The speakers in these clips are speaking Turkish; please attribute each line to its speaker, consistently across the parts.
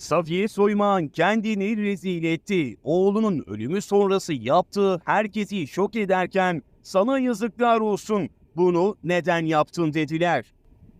Speaker 1: Safiye Soyman kendini rezil etti. Oğlunun ölümü sonrası yaptığı herkesi şok ederken sana yazıklar olsun bunu neden yaptın dediler.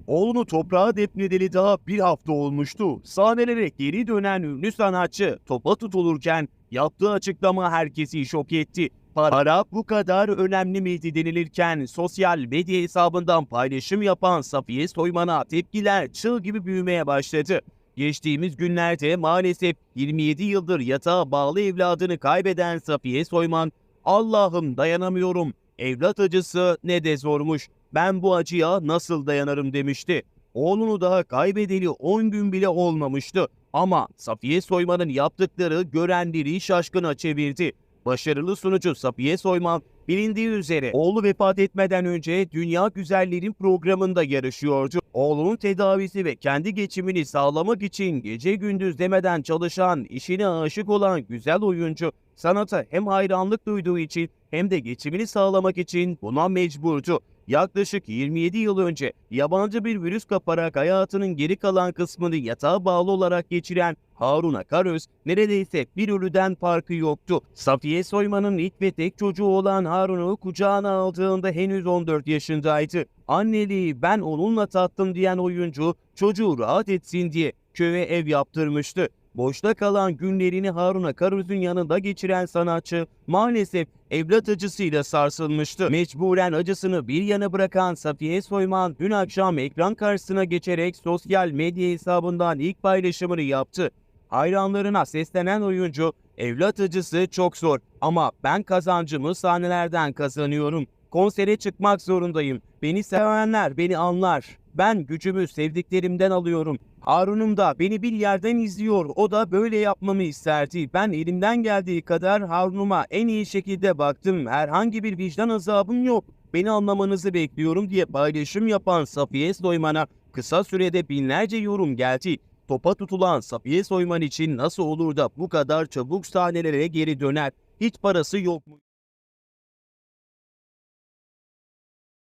Speaker 1: Oğlunu toprağa defnedeli daha bir hafta olmuştu. Sahnelere geri dönen ünlü sanatçı topa tutulurken yaptığı açıklama herkesi şok etti. Para bu kadar önemli miydi denilirken sosyal medya hesabından paylaşım yapan Safiye Soyman'a tepkiler çığ gibi büyümeye başladı. Geçtiğimiz günlerde maalesef 27 yıldır yatağa bağlı evladını kaybeden Safiye Soyman, Allah'ım dayanamıyorum, evlat acısı ne de zormuş, ben bu acıya nasıl dayanırım demişti. Oğlunu daha kaybedeli 10 gün bile olmamıştı. Ama Safiye Soyman'ın yaptıkları görenleri şaşkına çevirdi. Başarılı sunucu Safiye Soyman bilindiği üzere oğlu vefat etmeden önce Dünya Güzellerin programında yarışıyordu. Oğlunun tedavisi ve kendi geçimini sağlamak için gece gündüz demeden çalışan, işine aşık olan güzel oyuncu sanata hem hayranlık duyduğu için hem de geçimini sağlamak için buna mecburdu. Yaklaşık 27 yıl önce yabancı bir virüs kaparak hayatının geri kalan kısmını yatağa bağlı olarak geçiren Harun Akaröz neredeyse bir ölüden farkı yoktu. Safiye Soyman'ın ilk ve tek çocuğu olan Harun'u kucağına aldığında henüz 14 yaşındaydı. Anneliği ben onunla tattım diyen oyuncu çocuğu rahat etsin diye köye ev yaptırmıştı. Boşta kalan günlerini Harun Akaröz'ün yanında geçiren sanatçı maalesef evlat acısıyla sarsılmıştı. Mecburen acısını bir yana bırakan Safiye Soyman dün akşam ekran karşısına geçerek sosyal medya hesabından ilk paylaşımını yaptı. Hayranlarına seslenen oyuncu, evlat acısı çok zor ama ben kazancımı sahnelerden kazanıyorum. Konsere çıkmak zorundayım. Beni sevenler beni anlar. Ben gücümü sevdiklerimden alıyorum. Harun'um da beni bir yerden izliyor. O da böyle yapmamı isterdi. Ben elimden geldiği kadar Harun'uma en iyi şekilde baktım. Herhangi bir vicdan azabım yok. Beni anlamanızı bekliyorum diye paylaşım yapan Safiye Soyman'a kısa sürede binlerce yorum geldi. Topa tutulan Safiye Soyman için nasıl olur da bu kadar çabuk sahnelere geri döner? Hiç parası yok mu?